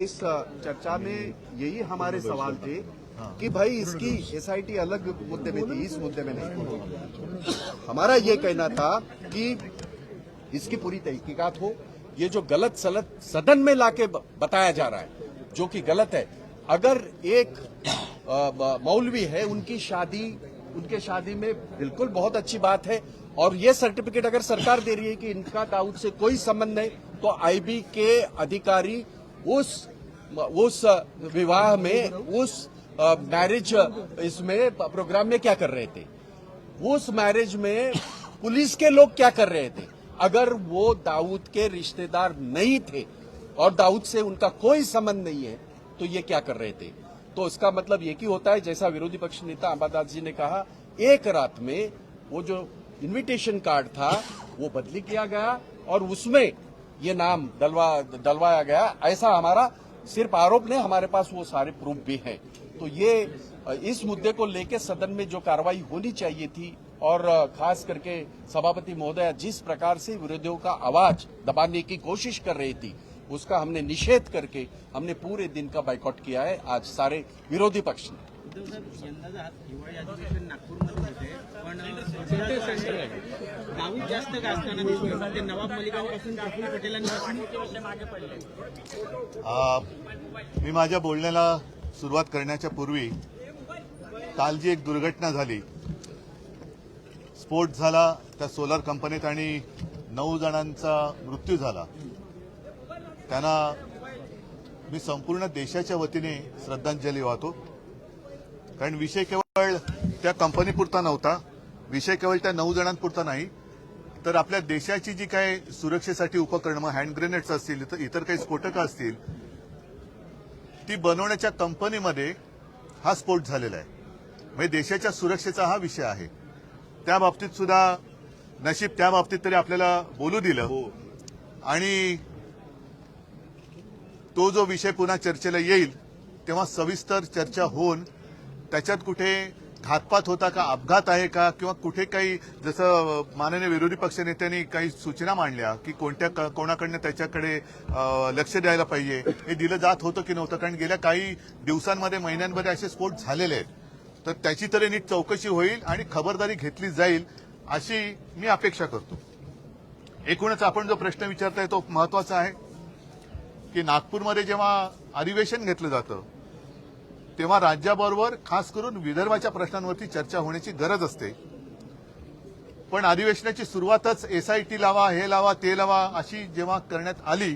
इस चर्चा में यही हमारे सवाल थे कि भाई इसकी एसआईटी अलग मुद्दे में थी इस मुद्दे में नहीं। हमारा ये कहना था कि इसकी पूरी तहकीकात हो। ये जो गलत सलत सदन में लाके बताया जा रहा है जो कि गलत है। अगर एक मौलवी है उनकी शादी उनके शादी में बिल्कुल बहुत अच्छी बात है और ये सर्टिफिकेट अगर सरकार दे रही है कि इनका दाऊद से कोई संबंध नहीं तो आईबी के अधिकारी उस उस विवाह में, उस मैरिज इसमें प्रोग्राम में क्या कर रहे थे? उस मैरिज में पुलिस के लोग क्या कर रहे थे? अगर वो दाऊद के रिश्तेदार नहीं थे और दाऊद से उनका कोई संबंध नहीं है तो ये क्या कर रहे थे? तो इसका मतलब ये की होता है, जैसा विरोधी पक्ष नेता अंबादास जी ने कहा, एक रात में वो जो इनविटेशन कार्ड था, वो बदली किया गया और उसमें ये नाम डलवा, डलवाया गया। ऐसा हमारा सिर्फ़ आरोप नहीं, हमारे पास वो सारे प्रूफ भी हैं। तो ये, इस मुद्दे को लेकर सदन में जो कार्रवाई होनी चाहिए थी, और, खास करके सभापति महोदय जिस प्रकार से विरोधियों का आवाज़ दबाने की कोशिश कर रही थी, उसका हमने निषेध करके हमने पूरे दिन का बाइकआउट किया है। आज सारे विरोधी पक्ष ने। उद्धव साहेब यंदाचं हा हिवाळी अधिवेशन नागपूरमध्ये होते पण दाऊद जास्त गाजताना दिसतोय? ते नवाब मलिकांपासून आ, मी माझ्या बोलण्याला सुरुवात करण्याच्या पूर्वी काल जी एक दुर्घटना झाली. स्फोट झाला त्या सोलार कंपनीत आणि नऊ जणांचा मृत्यू झाला. त्यांना मी संपूर्ण देशाच्या वतीने श्रद्धांजली वाहतो. कारण विषय केवळ त्या कंपनीपुरता नव्हता. विषय केवळ त्या नऊ जणांपुरता नाही. तर आपल्या देशाची जी काही सुरक्षेसाठी उपकरणं मग हँड ग्रेनेड्स असतील इतर- इतर काही स्फोटकं असतील ती बनवण्याच्या कंपनीमध्ये हा स्फोट झालेला आहे. म्हणजे देशाच्या सुरक्षेचा हा विषय आहे. त्या बाबतीत सुद्धा नशीब त्या बाबतीत तरी आपल्याला बोलू दिलं. आणि तो जो विषय पुन्हा चर्चेला येईल तेव्हा सविस्तर चर्चा होऊन त्याच्यात कुठे घातपात होता का अपघात आहे का किंवा कुठे काही जसं माननीय विरोधी पक्षनेत्यांनी काही सूचना मांडल्या की कोणत्या कोणाकडनं त्याच्याकडे लक्ष द्यायला पाहिजे हे दिलं जात होतं की नव्हतं? कारण गेल्या काही दिवसांमध्ये महिन्यांमध्ये असे स्फोट झालेले आहेत. तर त्याची तरी नीट चौकशी होईल आणि खबरदारी घेतली जाईल अशी मी अपेक्षा करतो. एकूणच आपण जो प्रश्न विचारताय तो महत्त्वाचा आहे की नागपूरमध्ये जेव्हा अधिवेशन घेतलं जातं तेव्हा राज्याबरोबर खास करून विदर्भाच्या प्रश्नांवरती चर्चा होण्याची गरज असते. पण अधिवेशनाची सुरुवातच एसआयटी लावा हे लावा ते लावा अशी जेव्हा करण्यात आली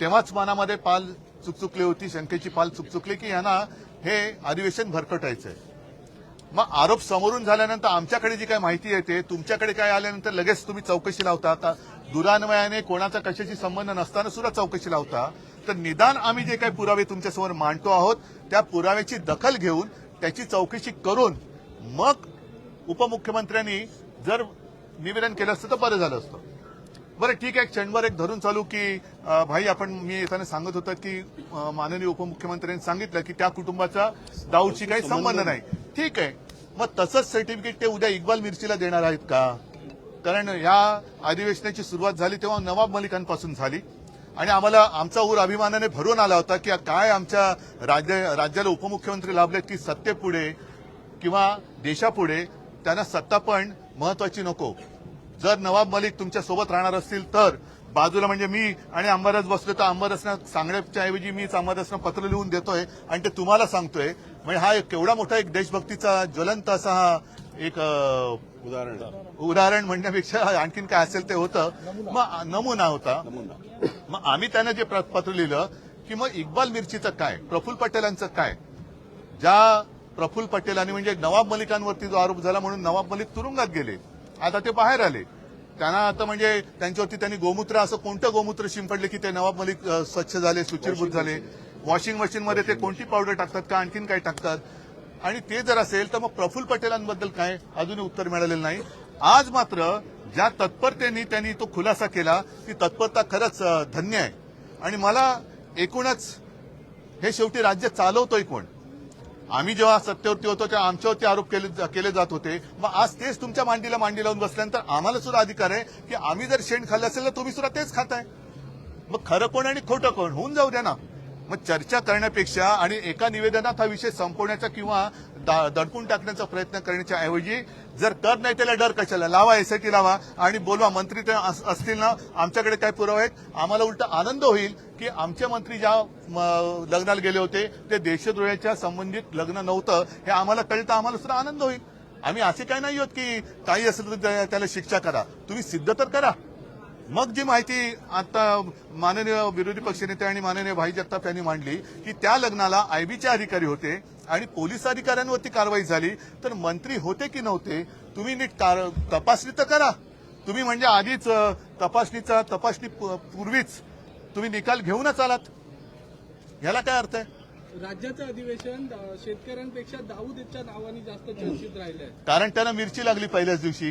तेव्हाच मनामध्ये पाल चुकचुकली होती शंकेची पाल चुकचुकली की यांना हे अधिवेशन भरकटायचंय. मग आरोप समोरून झाल्यानंतर आमच्याकडे जी काय माहिती येते तुमच्याकडे काय आल्यानंतर लगेच तुम्ही चौकशी लावता? आता दुरान्वयाने कोणाचा कशाशी संबंध नसताना सुद्धा चौकशी लावता तर निदान आम्ही जे काही पुरावे तुमच्यासमोर मांडतो आहोत त्या पुराव्याची दखल घेऊन त्याची चौकशी करून मग उपमुख्यमंत्र्यांनी जर निवेदन केलं असतं तर बरं झालं असतं. बरं ठीक आहे क्षणभर एक धरून चालू की भाई आपण मी येताना सांगत होतं की माननीय उपमुख्यमंत्र्यांनी सांगितलं की त्या कुटुंबाचा दाऊदशी काही संबंध नाही. ठीक आहे मग तसंच सर्टिफिकेट ते उद्या इक्बाल मिरचीला देणार आहेत का? कारण ह्या अधिवेशनाची सुरुवात झाली तेव्हा नवाब मलिकांपासून झाली. आणि आम्हाला आमचा ऊर अभिमानाने भरून आला होता की काय आमच्या राज्य राज्याला उपमुख्यमंत्री लाभलेत की सत्तेपुढे किंवा देशापुढे त्यांना सत्ता पण महत्वाची नको. जर नवाब मलिक तुमच्यासोबत राहणार असतील तर बाजूला म्हणजे मी आणि अंबादास बसलो तर अंबादासना सांगण्याच्या ऐवजी मीच अंबादासना पत्र लिहून देतोय आणि ते तुम्हाला सांगतोय. म्हणजे हा एक केवढा मोठा एक देशभक्तीचा ज्वलंत असा हा एक उदाहरण. उदाहरण. म्हणण्यापेक्षा आणखीन काय असेल ते होतं. मग नमुना होता. मग आम्ही त्यांना जे पत्र लिहिलं की मग इक्बाल मिरचीचं काय? प्रफुल्ल पटेलांचं काय? ज्या प्रफुल्ल पटेलांनी म्हणजे नवाब मलिकांवरती जो आरोप झाला म्हणून नवाब मलिक तुरुंगात गेले. आता ते बाहेर आले. त्यांना आता म्हणजे त्यांच्यावरती त्यांनी गोमूत्र असं कोणतं गोमूत्र शिंपडले की ते नवाब मलिक स्वच्छ झाले सुचिरभूत झाले? वॉशिंग मशीनमध्ये ते कोणती पावडर टाकतात का? आणखीन काय टाकतात? आणि ते जर असेल तर मग प्रफुल्ल पटेलांबद्दल काय? अजूनही उत्तर मिळालेलं नाही. आज मात्र ज्या तत्परतेने त्यांनी तो खुलासा केला ती तत्परता खरंच धन्य आहे. आणि मला एकूणच हे शेवटी राज्य चालवतोय कोण? आम्ही जेव्हा सत्तेवरती होतो तेव्हा आमच्यावरती आरोप केले केले जात होते. मग आज तेच तुमच्या मांडीला मांडी लावून बसल्यानंतर आम्हाला सुद्धा अधिकार आहे की आम्ही जर शेण खाल्लं असेल तर तुम्ही सुद्धा तेच खाताय. मग खरं कोण आणि खोटं कोण? होऊन जाऊ द्या ना. मग चर्चा करण्यापेक्षा आणि एका निवेदनात हा विषय संपवण्याचा किंवा दा- दडपून टाकण्याचा प्रयत्न करण्याच्या ऐवजी जर कर नाही त्याला डर कशाला? लावा एसआयटी लावा आणि बोलवा मंत्री ते असतील ना? आमच्याकडे काय पुरावे आहेत? आम्हाला उलट आनंद होईल की आमचे मंत्री ज्या लग्नाला गेले होते ते देशद्रोहाच्या संबंधित लग्न नव्हतं हे आम्हाला कळलं तर आम्हाला सुद्धा आनंद होईल. आम्ही असे काय नाही आहोत की काही असेल तर त्याला शिक्षा करा. तुम्ही सिद्ध तर करा. मग जी माहिती आता माननीय विरोधी पक्षनेते आणि माननीय भाई जगताप यांनी मांडली की त्या लग्नाला आयबीचे अधिकारी होते आणि पोलीस अधिकाऱ्यांवरती कारवाई झाली तर मंत्री होते की नव्हते तुम्ही नीट तपासणी तर करा. तुम्ही म्हणजे आधीच तपासणीचा तपासणी पूर्वीच तुम्ही निकाल घेऊनच आलात. ह्याला काय अर्थ आहे? राज्याचं अधिवेशन शेतकऱ्यांपेक्षा दाऊदच्या नावाने जास्त चर्चित राहिलंय. कारण त्यांना मिरची लागली पहिल्याच दिवशी.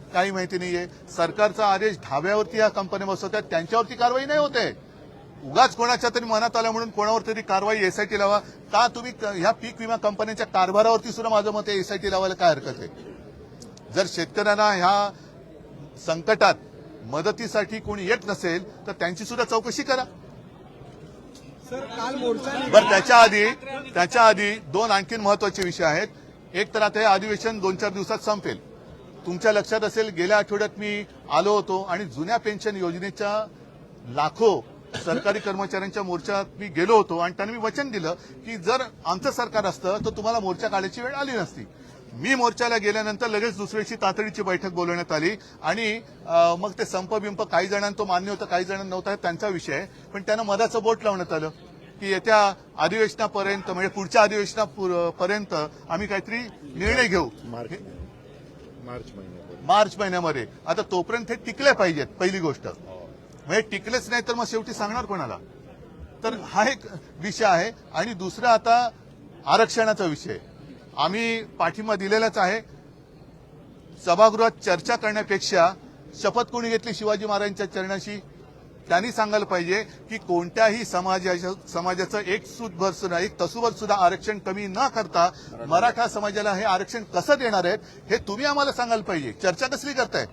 काही माहिती नाहीये. सरकारचा आदेश ढाब्यावरती या कंपन्या बसवतात त्यांच्यावरती कारवाई नाही होते. उगाच कोणाच्या तरी मनात आलं म्हणून कोणावर तरी कारवाई एसआयटी लावा. का तुम्ही ह्या पीक विमा कंपन्यांच्या कारभारावरती सुद्धा माझं मत एसआयटी लावायला काय हरकत आहे? जर शेतकऱ्यांना ह्या संकटात मदतीसाठी कोणी येत नसेल तर त्यांची सुद्धा चौकशी करा. बरं त्याच्या आधी त्याच्या आधी दोन आणखीन महत्त्वाचे विषय आहेत. एक तर आता हे अधिवेशन दोन चार दिवसात संपेल. तुमच्या लक्षात असेल गेल्या आठवड्यात मी आलो होतो आणि जुन्या पेन्शन योजनेच्या लाखो सरकारी कर्मचाऱ्यांच्या मोर्चात मी गेलो होतो आणि त्यांनी मी वचन दिलं की जर आमचं सरकार असतं तर तुम्हाला मोर्चा काढायची वेळ आली नसती. मी मोर्चाला गेल्यानंतर लगेच दुसऱ्याची तातडीची बैठक बोलवण्यात आली आणि मग ते संप बिंप काही जणांना तो मान्य होतं काही जणांना नव्हता त्यांचा विषय आहे. पण त्यांना मधाचं बोट लावण्यात आलं की येत्या अधिवेशनापर्यंत म्हणजे पुढच्या अधिवेशनापर्यंत आम्ही काहीतरी निर्णय घेऊ. मार्च महिन्यापर्यंत मार्च महिन्यामध्ये. आता तोपर्यंत हे टिकले पाहिजेत पहिली गोष्ट. म्हणजे टिकलेच नाही तर मग शेवटी सांगणार कोणाला? तर हा एक विषय आहे. आणि दुसरा आता आरक्षणाचा विषय. आम्ही पाठिंबा दिलेलाच आहे. सभागृहात चर्चा करण्यापेक्षा शपथ कोणी घेतली शिवाजी महाराजांच्या चरणाशी? त्यांनी सांगायला पाहिजे की कोणत्याही समाजाच्या समाजाचं एक सूतभर सुद्धा एक तसूभर सुद्धा आरक्षण कमी न करता मराठा समाजाला हे आरक्षण कसं देणार आहेत हे तुम्ही आम्हाला सांगायला पाहिजे. चर्चा कसली करताय?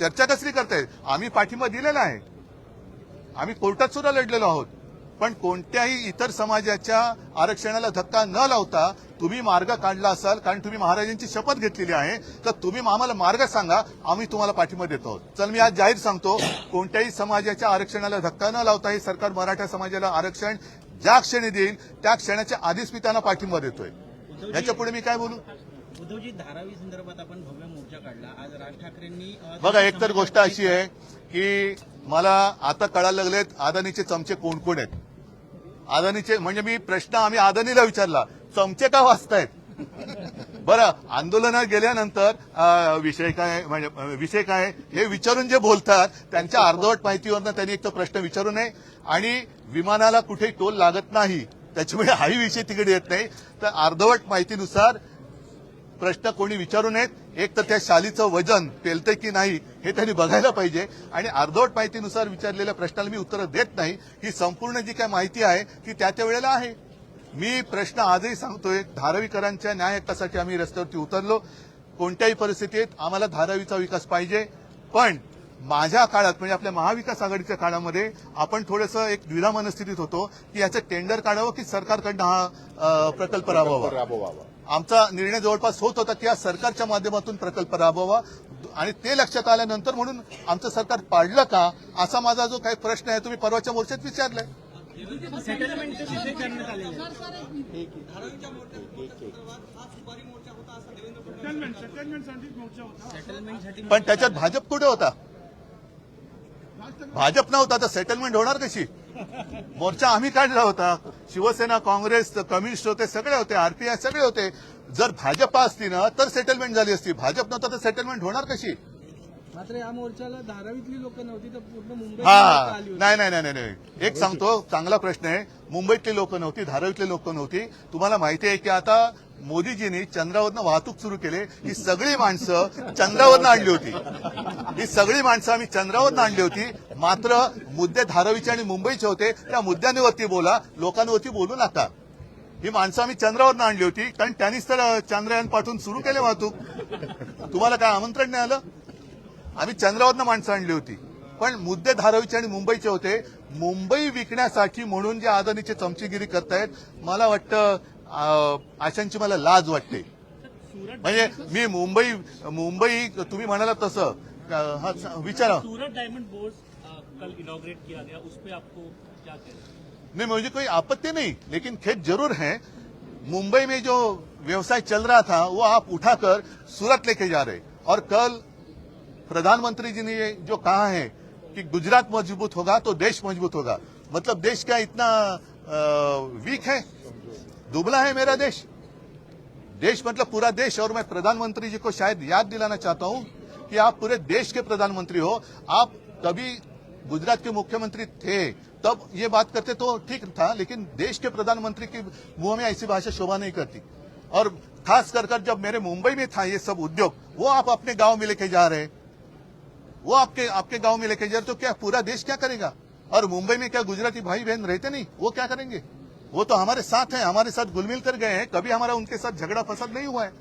चर्चा कसली करताय? आम्ही पाठिंबा दिलेला आहे. आम्ही कोर्टात सुद्धा लढलेलो आहोत. पण कोणत्याही इतर समाजाच्या आरक्षणाला धक्का न लावता तुम्ही मार्ग काढला असाल कारण तुम्ही महाराजांची शपथ घेतलेली आहे तर तुम्ही आम्हाला मार्ग सांगा आम्ही तुम्हाला पाठिंबा देतो आहोत. चल मी आज जाहीर सांगतो कोणत्याही समाजाच्या आरक्षणाला धक्का न लावता हे सरकार मराठा समाजाला आरक्षण ज्या क्षणी देईल त्या क्षणाच्या आधीच मी त्यांना पाठिंबा देतोय. याच्यापुढे मी काय बोलू? उद्धवजी धारावी संदर्भात आपण भव्य मोर्चा काढला. आज राज ठाकरेंनी बघा एक तर गोष्ट अशी आहे की मला आता कळायला लागलेत अदानीचे चमचे कोण कोण आहेत? अदानीचे म्हणजे मी प्रश्न आम्ही अदानीला विचारला चमचे का वाचतायत बरं आंदोलनात गेल्यानंतर विषय काय म्हणजे विषय काय हे विचारून जे बोलतात त्यांच्या अर्धवट माहितीवरनं त्यांनी एक तो प्रश्न विचारू नये. आणि विमानाला कुठे टोल लागत नाही त्याच्यामुळे हाही विषय तिकडे येत नाही. तर अर्धवट माहितीनुसार प्रश्न कोणी विचारू नयेत. एक तर त्या शालीचं वजन पेलतंय की नाही हे त्यांनी बघायला पाहिजे. आणि अर्धवट माहितीनुसार विचारलेल्या प्रश्नाला मी उत्तरं देत नाही. ही संपूर्ण जी काय माहिती आहे ती त्या त्या वेळेला आहे. मी प्रश्न आजही सांगतोय धारावीकरांच्या न्याय हक्कासाठी आम्ही रस्त्यावरती उतरलो. कोणत्याही परिस्थितीत आम्हाला धारावीचा विकास पाहिजे. पण माझ्या काळात म्हणजे आपल्या महाविकास आघाडीच्या काळामध्ये आपण थोडंसं एक द्विधा मनस्थितीत होतो की याचं टेंडर काढावं की सरकारकडनं हा प्रकल्प राबवावा. आमचा निर्णय जवळपास होत होता की या सरकारच्या माध्यमातून प्रकल्प राबवावा. आणि ते लक्षात आल्यानंतर म्हणून आमचं सरकार पाडलं का असा माझा जो काही प्रश्न आहे तुम्ही परवाच्या मोर्चात विचारलाय. पण त्याच्यात भाजप कुठे होता? भाजप नव्हता तर सेटलमेंट होणार कशी? मोर्चा आम्ही काढला होता. शिवसेना काँग्रेस कम्युनिस्ट होते सगळे होते आरपीआय सगळे होते. जर भाजपा असती ना तर सेटलमेंट झाली असती. भाजप नव्हता तर सेटलमेंट होणार कशी? मात्र या मोर्चाला धारावीतली लोक नव्हती तर पूर्ण मुंबई हा. आली होती. नाही नाही नाही नाही एक सांगतो चांगला प्रश्न आहे. मुंबईतली लोक नव्हती धारावीतली लोक नव्हती. तुम्हाला माहिती आहे की आता मोदीजींनी चंद्रावरनं वाहतूक सुरू केली. ही सगळी माणसं चंद्रावरनं आणली होती. ही सगळी माणसं आम्ही चंद्रावरनं आणली होती. मात्र मुद्दे धारावीचे आणि मुंबईचे होते. त्या मुद्द्यांवरती बोला लोकांवरती बोलू नका. ही माणसं आम्ही चंद्रावरनं आणली होती. कारण त्यांनीच तर चांद्रयान पाठवून सुरू केले वाहतूक. तुम्हाला काय आमंत्रण नाही आलं? आम्ही चंद्रावरनं माणसं आणली होती. पण मुद्दे धारावीचे आणि मुंबईचे होते. मुंबई विकण्यासाठी म्हणून जे अदानीची चमचीगिरी करतायत मला वाटतं आशांची मला लाज वाटते. म्हणजे मी मुंबई मुंबई तुम्ही म्हणाला तसं. हा, विचारा. सूरत डायमंड बोर्ड कल इनॉग्रेट किया गया. उस पर आपको क्या कहना नहीं मुझे कोई आपत्ति नहीं लेकिन खेद जरूर है. मुंबई में जो व्यवसाय चल रहा था वो आप उठाकर सूरत लेके जा रहे और कल प्रधानमंत्री जी ने जो कहा है कि गुजरात मज़बूत होगा तो देश मज़बूत होगा। मतलब देश क्या इतना वीक है? दुबला है मेरा देश। देश मतलब पूरा देश। और मैं प्रधानमंत्री जी को शायद याद दिलाना चाहता हूँ कि आप पूरे देश के प्रधानमंत्री हो। आप कभी गुजरात के मुख्यमंत्री थे, तब ये बात करते तो ठीक था, लेकिन देश के प्रधानमंत्री की मुँह में ऐसी भाषा शोभा नहीं करती। और खास कर जब मेरे मुंबई में था ये सब उद्योग, वो आप अपने गाँव में लेके जा रहे हैं। वो आपके आपके गाँव में लेके जाए तो क्या पूरा देश क्या करेगा? और मुंबई में क्या गुजराती भाई बहन रहते नहीं? वो क्या करेंगे? वो तो हमारे साथ हैं, हमारे साथ घुलमिल कर गए हैं, कभी हमारा उनके साथ झगड़ा फसाद नहीं हुआ है।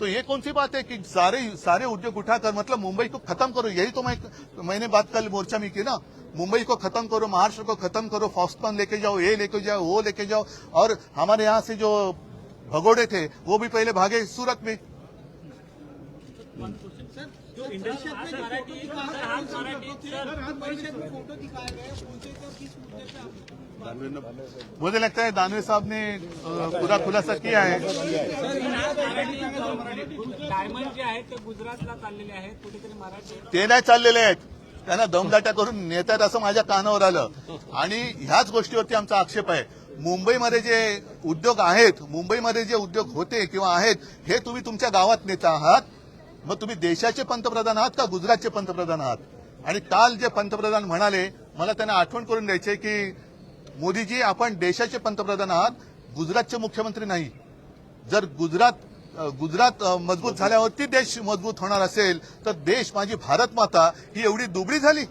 तो ये कौन सी बात है कि सारे सारे उद्योग उठाकर मतलब मुंबई को खत्म करो? यही तो मैं, मैंने बात कल मोर्चा में की ना। मुंबई को खत्म करो, महाराष्ट्र को खत्म करो फॉक्सकॉन लेके जाओ, ये लेके जाओ, वो लेके जाओ। और हमारे यहाँ से जो भगोड़े थे, वो भी पहले भागे सूरत में। जो में मराठी सर, आज परिषद में फोटो दिखाए गए पूछे तो किस मुद्दे पे आप मुझे लगता है दानवे साहब ने पूरा खुलासा किया है। डायमंड जे आहेत ते गुजरातला चाललेले आहेत. कुठेतरी मराठी ते नाही चाललेले आहेत. त्यांना दमदाट्या करून नेतात असं माझ्या कानावर आलं. आणि ह्याच गोष्टीवरती आमचा आक्षेप आहे. मुंबईमध्ये जे उद्योग आहेत मुंबईमध्ये जे उद्योग होते किंवा आहेत हे तुम्ही तुमच्या गावात नेता आहात. मग तुम्ही देशाचे पंतप्रधान आहात का गुजरातचे पंतप्रधान आहात? आणि काल जे पंतप्रधान म्हणाले मला त्यांना आठवण करून द्यायचे की मोदीजी आपण देशाचे पंतप्रधान आहात गुजरातचे मुख्यमंत्री नाही. जर गुजरात गुजरात मजबूत झाल्यावरती देश मजबूत होणार असेल तर देश माझी भारत माता ही एवढी दुबळी झाली.